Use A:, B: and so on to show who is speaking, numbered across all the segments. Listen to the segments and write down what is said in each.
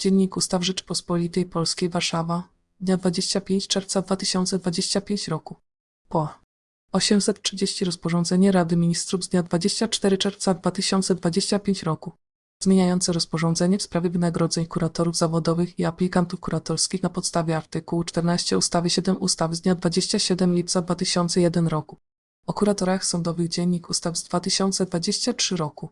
A: Dziennik Ustaw Rzeczypospolitej Polskiej Warszawa, dnia 25 czerwca 2025 roku. Po 830 rozporządzenie Rady Ministrów z dnia 24 czerwca 2025 roku zmieniające rozporządzenie w sprawie wynagrodzeń kuratorów zawodowych i aplikantów kuratorskich na podstawie artykułu 14 ustawy 7 ustawy z dnia 27 lipca 2001 roku o kuratorach sądowych Dziennik Ustaw z 2023 roku.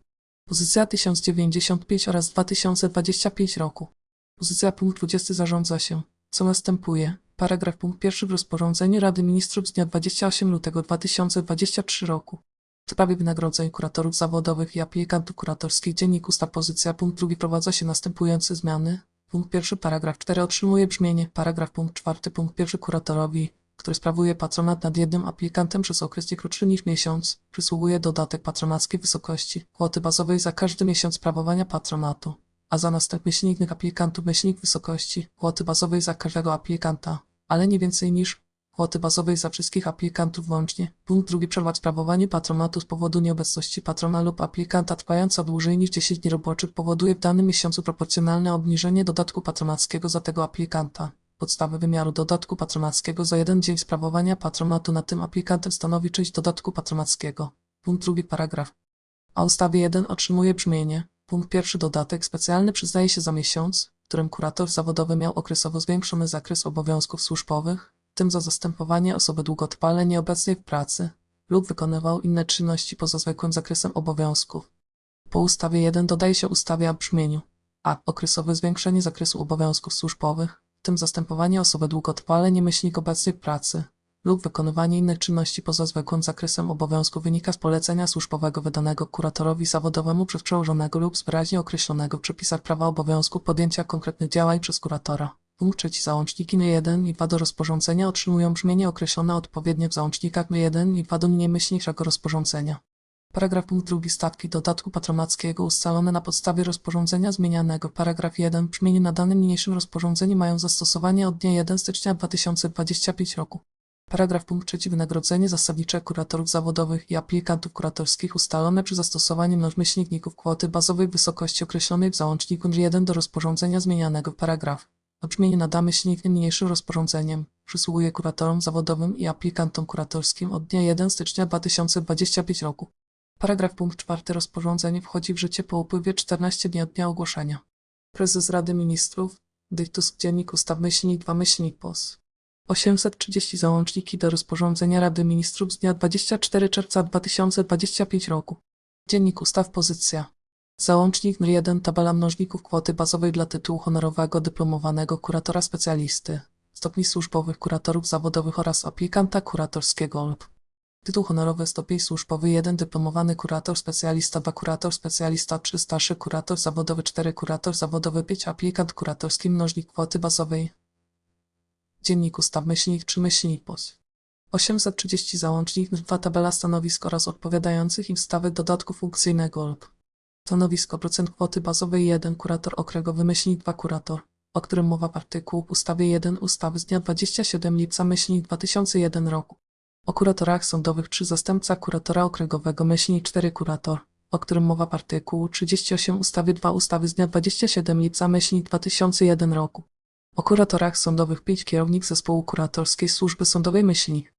A: Pozycja 1095 oraz 2025 roku. Pozycja punkt 20 zarządza się, co następuje. Paragraf punkt pierwszy w rozporządzeniu Rady Ministrów z dnia 28 lutego 2023 roku w sprawie wynagrodzeń kuratorów zawodowych i aplikantów kuratorskich Dziennik Ustaw Pozycja punkt drugi wprowadza się następujące zmiany. Punkt pierwszy paragraf 4 otrzymuje brzmienie paragraf punkt czwarty punkt pierwszy kuratorowi, który sprawuje patronat nad jednym aplikantem przez okres nie krótszy niż miesiąc, przysługuje dodatek patronackiej wysokości kwoty bazowej za każdy miesiąc sprawowania patronatu, a za następnych myślnik aplikantów myślnik wysokości kwoty bazowej za każdego aplikanta, ale nie więcej niż kwoty bazowej za wszystkich aplikantów łącznie. Punkt drugi przerwać sprawowanie patronatu z powodu nieobecności patrona lub aplikanta trwająca dłużej niż 10 dni roboczych powoduje w danym miesiącu proporcjonalne obniżenie dodatku patronackiego za tego aplikanta. Podstawę wymiaru dodatku patronackiego za jeden dzień sprawowania patronatu nad tym aplikantem stanowi część dodatku patronackiego. Punkt drugi paragraf. A ustawie 1 otrzymuje brzmienie. Punkt pierwszy dodatek specjalny przyznaje się za miesiąc, w którym kurator zawodowy miał okresowo zwiększony zakres obowiązków służbowych, w tym za zastępowanie osoby długotrwale nieobecnej w pracy lub wykonywał inne czynności poza zwykłym zakresem obowiązków. Po ustawie 1 dodaje się ustawie o brzmieniu a. Okresowe zwiększenie zakresu obowiązków służbowych, w tym zastępowanie osoby długotrwale niemyślnik obecnej w pracy lub wykonywanie innych czynności poza zwykłym zakresem obowiązku wynika z polecenia służbowego wydanego kuratorowi zawodowemu przez przełożonego lub z wyraźnie określonego w przepisach prawa obowiązku podjęcia konkretnych działań przez kuratora. Punkt trzeci załączniki N1 i 2 do rozporządzenia otrzymują brzmienie określone odpowiednio w załącznikach N1 i 2 do niniejmniejszego rozporządzenia. Paragraf punkt drugi stawki dodatku patronackiego ustalone na podstawie rozporządzenia zmienianego. Paragraf 1 w brzmieniu nadanym niniejszym rozporządzeniu mają zastosowanie od dnia 1 stycznia 2025 roku. Paragraf punkt trzeci wynagrodzenie zasadnicze kuratorów zawodowych i aplikantów kuratorskich ustalone przy zastosowaniu mnożmyślników kwoty bazowej wysokości określonej w załączniku 1 do rozporządzenia zmienianego. Paragraf. Brzmienie nada myślnik niniejszym rozporządzeniem przysługuje kuratorom zawodowym i aplikantom kuratorskim od dnia 1 stycznia 2025 roku. Paragraf punkt czwarty rozporządzenie wchodzi w życie po upływie 14 dni od dnia ogłoszenia. Prezes Rady Ministrów, dyktus Dziennik Ustaw myślnik 2 myślnik POS. 830 załączniki do rozporządzenia Rady Ministrów z dnia 24 czerwca 2025 roku. Dziennik Ustaw Pozycja. Załącznik nr 1 tabela mnożników kwoty bazowej dla tytułu honorowego dyplomowanego kuratora specjalisty, stopni służbowych kuratorów zawodowych oraz aplikanta kuratorskiego lub Tytuł honorowy stopień służbowy 1 dyplomowany kurator specjalista 2 kurator specjalista 3 starszy kurator zawodowy 4 kurator zawodowy 5 aplikant kuratorski mnożnik kwoty bazowej Dziennik ustaw myślnik 3 myślnik POS 830 załącznik 2 tabela stanowisk oraz odpowiadających im stawek dodatku funkcyjnego lub. Stanowisko procent kwoty bazowej 1 kurator okręgowy myślnik 2 kurator o którym mowa w artykułu w ustawie 1 ustawy z dnia 27 lipca myślnik 2001 roku. O kuratorach sądowych 3 zastępca kuratora okręgowego myślnik 4 kurator, o którym mowa w artykułu 38 ustawy 2 ustawy z dnia 27 lipca myślnik 2001 roku. Kuratorach sądowych 5 kierownik zespołu kuratorskiej służby sądowej myślnik